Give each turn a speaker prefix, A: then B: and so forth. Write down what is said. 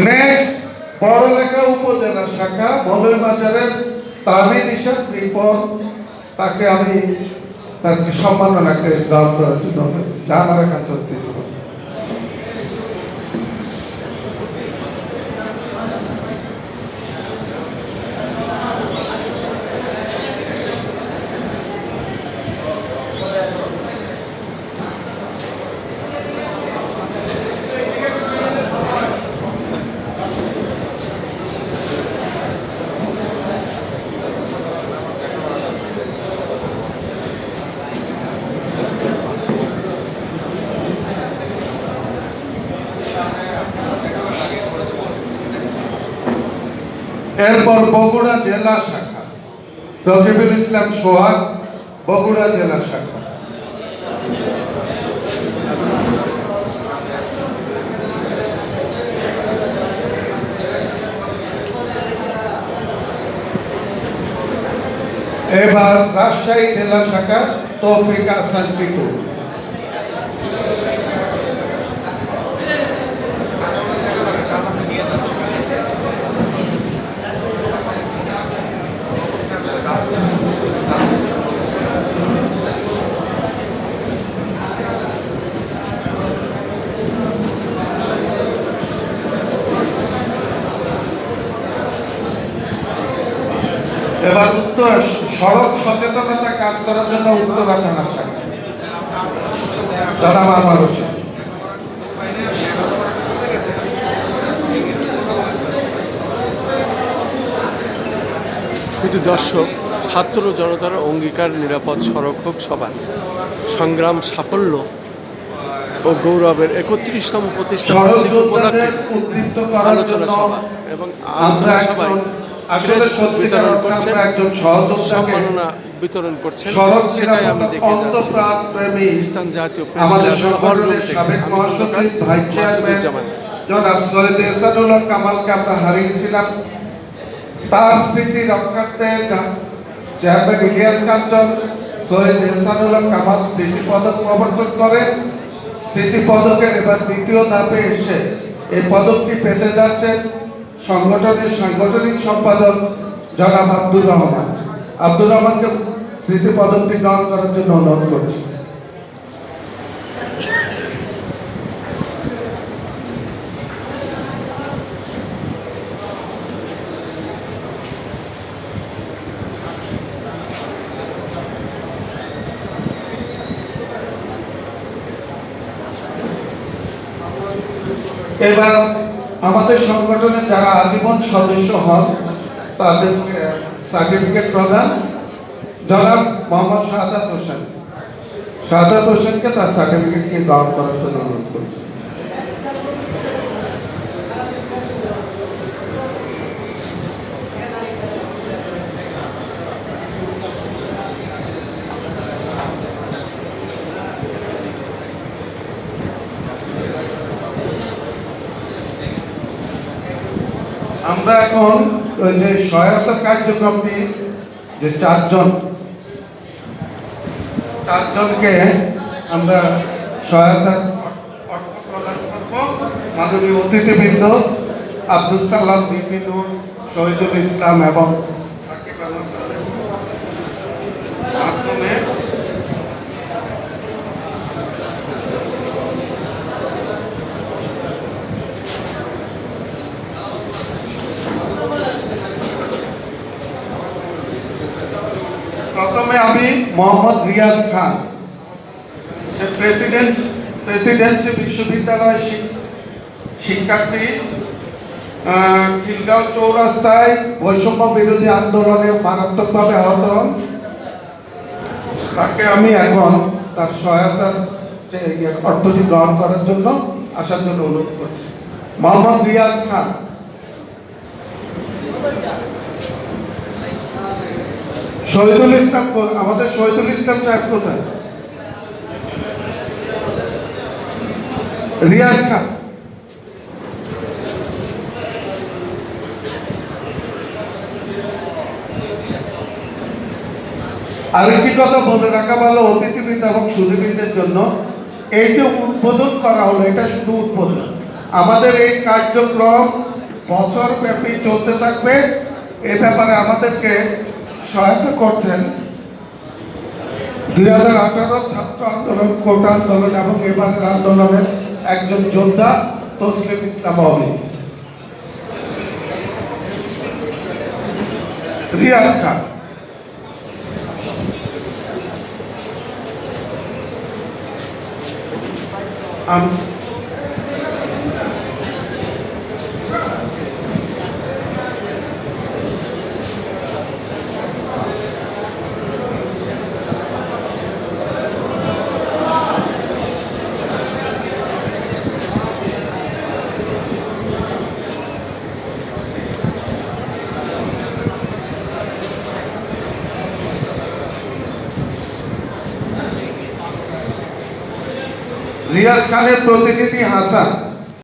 A: Next, Barlekha উপজেলা শাখা ভলই বাজারের রিপন তাকে আমি তাকে সম্মাননা ক্রেস্ট দান করার জন্য এরপর বগুড়া জেলা শাখা। রকিবুল ইসলাম সোহাগ, বগুড়া জেলা শাখা। এবার রাজশাহী জেলা শাখা তৌফিক আসান টিকু এবার উত্তর সড়ক সচেতনতা কাজ করার জন্য উত্তরা থানার শাখা জনাব আমার
B: দর্শক ছাত্র জনতার অঙ্গীকার নিরাপদ সড়ক হোক সবার। সংগ্রাম সাফল্য ও গৌরবের একত্রিশতম প্রতিষ্ঠা আলোচনা সভা এবং আলোচনা সভায়
A: একজন আসলে
B: বিতরণ করছেন।
A: আমরা একজন সহযোদ্ধাকে
B: সম্মাননা বিতরণ করছেন। সেটাই আমি দেখে যাচ্ছি। পাকিস্তান জাতীয় প্রেস ক্লাব হল থেকে আমি খন্দকার মাসুদুজ্জামান।
A: জনাব সৈয়দ এরশাদুল্লাহ কামালকে আমরা হারিয়েছিলাম। তার স্মৃতি রক্ষার্থে জা- চেয়ারম্যান ইলিয়াস কাঞ্চন সৈয়দ এরশাদুল্লাহ কামাল স্মৃতি পদক প্রবর্তন করেন। স্মৃতি পদকের এবার দ্বিতীয় ধাপে এসে এই পদকটি পেতে যাচ্ছেন। সংগঠনের সাংগঠনিক সম্পাদক জনাব আব্দুর রহমান। আব্দুর রহমানকে স্মৃতি পদকটি গ্রহণ করার জন্য অনুরোধ করছি। এবার আমাদের সংগঠনে যারা আজীবন সদস্য হন তাদেরকে সার্টিফিকেট প্রদান। জনাব মোহাম্মদ শাহাদ হোসেন। শাহাদ হোসেনকে তার সার্টিফিকেটকে গ্রহণ করার জন্য অনুরোধ করছি। আমরা এখন যে সহায়তা কার্যক্রমটি যে চারজন, চারজনকে আমরা সহায়তা মাননীয় অতিথিবৃন্দ, আব্দুল সালাম বিপিনুর শহীদুল ইসলাম এবং প্রথমে আমি মোহাম্মদ রিয়াজ খান প্রেসিডেন্ট প্রেসিডেন্সি বিশ্ববিদ্যালয় শিক্ষার্থী খিলগাঁও চৌরাস্তায় বৈষম্য বিরোধী আন্দোলনে মারাত্মকভাবে আহত হন। তাকে আমি এখন তার সহায়তার ইয়ে অর্থটি গ্রহণ করার জন্য আসার জন্য অনুরোধ করছি। মোহাম্মদ রিয়াজ খান। শহীদুল ইসলাম আমাদের শহীদুল ইসলাম সাহেব কোথায় রিয়াজ খান। আরেকটি কথা বলে রাখা ভালো, অতিথিবৃন্দ এবং সুধীবৃন্দের জন্য এই যে উদ্বোধন করা হলো, এটা শুধু উদ্বোধন। আমাদের এই কার্যক্রম বছর ব্যাপী চলতে থাকবে। এ ব্যাপারে আমাদেরকে সহায়তা করতেন। দুই হাজার আঠারো ছাত্র আন্দোলন, কোটা আন্দোলন এবং এবারের আন্দোলনের একজন যোদ্ধা তসলিম ইসলাম রিয়াজ খান আম- রিয়াজ খানের প্রতিনিধি হাসান